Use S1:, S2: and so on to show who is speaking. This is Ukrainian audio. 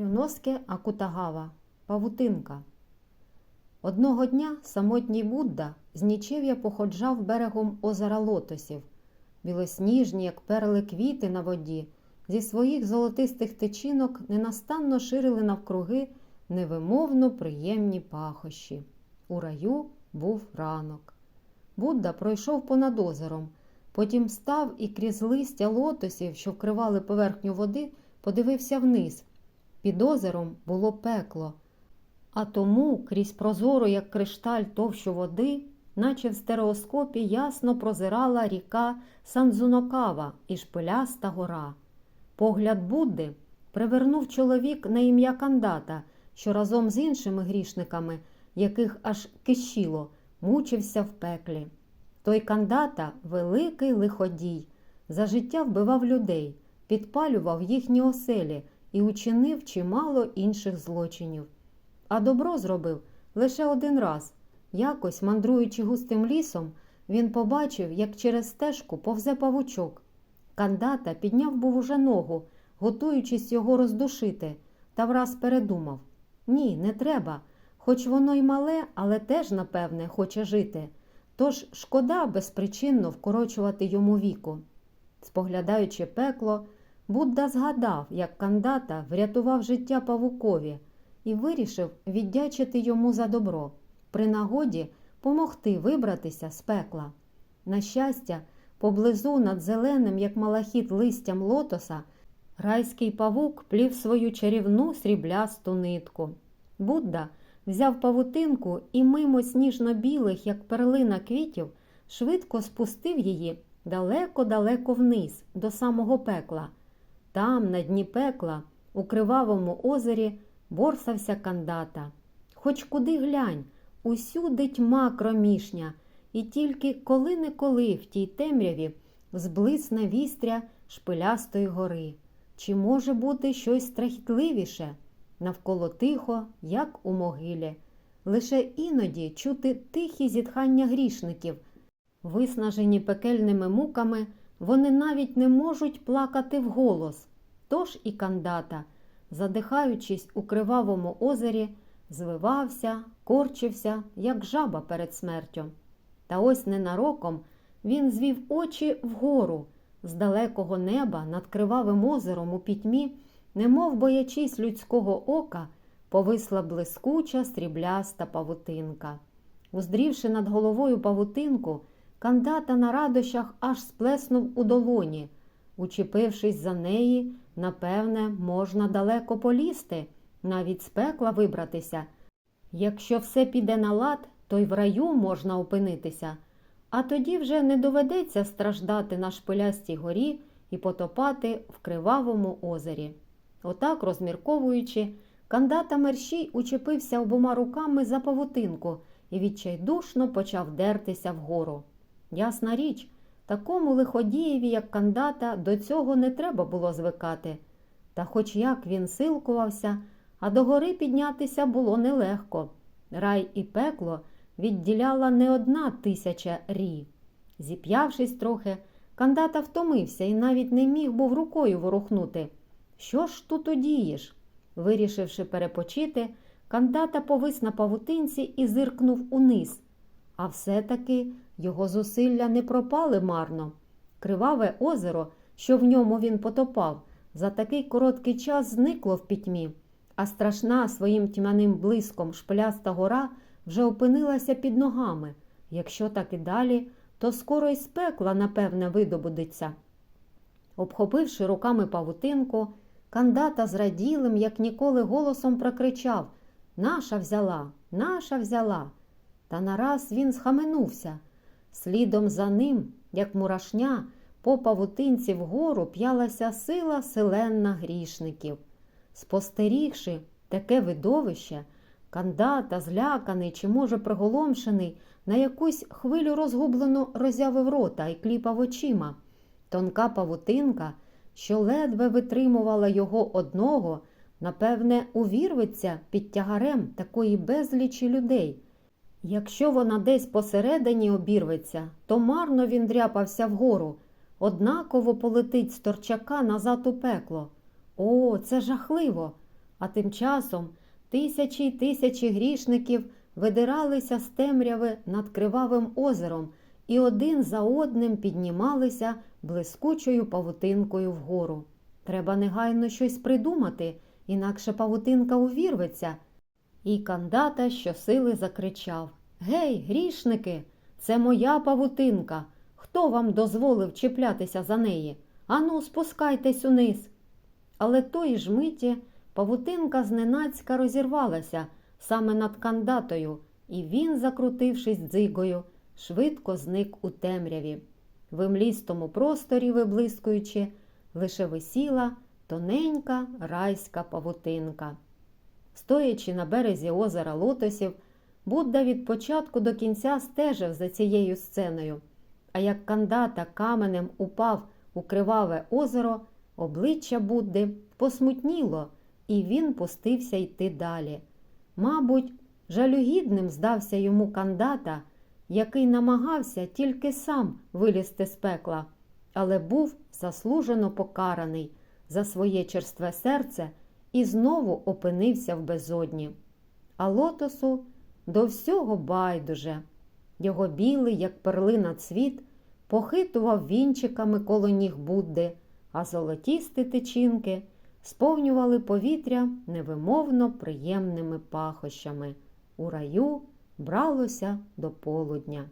S1: Рюноске Акутагава. Павутинка. Одного дня самотній Будда з нічев'я походжав берегом озера лотосів. Білосніжні, як перли квіти на воді, зі своїх золотистих течінок ненастанно ширили навкруги невимовно приємні пахощі. У раю був ранок. Будда пройшов понад озером, потім став і крізь листя лотосів, що вкривали поверхню води, подивився вниз. Під озером було пекло, а тому крізь прозору, як кришталь товщу води, наче в стереоскопі ясно прозирала ріка Санзунокава і шпиляста гора. Погляд Будди привернув чоловік на ім'я Кандата, що разом з іншими грішниками, яких аж кишіло, мучився в пеклі. Той кандата великий лиходій, за життя вбивав людей, підпалював їхні оселі і учинив чимало інших злочинів. А добро зробив лише один раз. Якось, мандруючи густим лісом, він побачив, як через стежку повзе павучок. Кандата підняв був уже ногу, готуючись його роздушити, та враз передумав ні, не треба. Хоч воно й мале, але теж, напевне, хоче жити. Тож шкода безпричинно вкорочувати йому віку. Споглядаючи пекло, Будда згадав, як кандата врятував життя павукові і вирішив віддячити йому за добро, при нагоді помогти вибратися з пекла. На щастя, поблизу над зеленим, як малахіт листям лотоса, райський павук плів свою чарівну сріблясту нитку. Будда взяв павутинку і мимо сніжно-білих, як перлина квітів, швидко спустив її далеко-далеко вниз, до самого пекла. Там, на дні пекла, у кривавому озері, борсався кандата. Хоч куди глянь, усюди тьма кромішня, і тільки коли-неколи в тій темряві зблисне вістря шпилястої гори. Чи може бути щось страхітливіше? Навколо тихо, як у могилі. Лише іноді чути тихі зітхання грішників. Виснажені пекельними муками, вони навіть не можуть плакати вголос. Тож і кандата, задихаючись у кривавому озері, звивався, корчився, як жаба перед смертю. Та ось ненароком він звів очі вгору, з далекого неба над кривавим озером у пітьмі, немов боячись людського ока, повисла блискуча срібляста павутинка. Уздрівши над головою павутинку, кандата на радощах аж сплеснув у долоні. Учепившись за неї, напевне, можна далеко полізти, навіть з пекла вибратися. Якщо все піде на лад, то й в раю можна опинитися, а тоді вже не доведеться страждати на шпилястій горі і потопати в кривавому озері. Отак, розмірковуючи, кандата мерщій учепився обома руками за павутинку і відчайдушно почав дертися вгору. Ясна річ, такому лиходієві, як кандата, до цього не треба було звикати. Та хоч як він силкувався, а до гори піднятися було нелегко. Рай і пекло відділяла не одна тисяча рі. Зіп'явшись трохи, кандата втомився і навіть не міг був рукою ворухнути. Що ж тут удієш? Вирішивши перепочити, кандата повис на павутинці і зиркнув униз. А все-таки його зусилля не пропали марно. Криваве озеро, що в ньому він потопав, за такий короткий час зникло в пітьмі, а страшна своїм тьмяним блиском шпиляста гора вже опинилася під ногами. Якщо так і далі, то скоро й з пекла, напевне, видобудеться. Обхопивши руками павутинку, кандата зраділим, як ніколи, голосом прокричав Наша взяла, наша взяла. Та нараз він схаменувся. Слідом за ним, як мурашня, по павутинці вгору п'ялася сила селенна грішників. Спостерігши таке видовище, кандата, зляканий чи, може, приголомшений, на якусь хвилю розгублено роззявив рота і кліпав очима. Тонка павутинка, що ледве витримувала його одного, напевне, увірветься під тягарем такої безлічі людей. Якщо вона десь посередині обірветься, то марно він дряпався вгору, однаково полетить з торчака назад у пекло. О, це жахливо! А тим часом тисячі й тисячі грішників видиралися з темряви над кривавим озером і один за одним піднімалися блискучою павутинкою вгору. Треба негайно щось придумати, інакше павутинка увірветься. І кандата щосили закричав Гей, грішники, це моя павутинка. Хто вам дозволив чіплятися за неї? Ану, спускайтесь униз. Але тої ж миті павутинка зненацька розірвалася саме над кандатою, і він, закрутившись дзигою, швидко зник у темряві. В імлістому просторі, виблискуючи, лише висіла тоненька райська павутинка. Стоячи на березі озера лотосів, Будда від початку до кінця стежив за цією сценою, а як кандата каменем упав у криваве озеро, обличчя Будди посмутніло, і він пустився йти далі. Мабуть, жалюгідним здався йому кандата, який намагався тільки сам вилізти з пекла, але був заслужено покараний за своє черстве серце і знову опинився в безодні. А лотосу до всього байдуже. Його білий, як перлина цвіт, похитував вінчиками коло ніг Будди, а золотісті тичинки сповнювали повітря невимовно приємними пахощами. У раю бралося до полудня.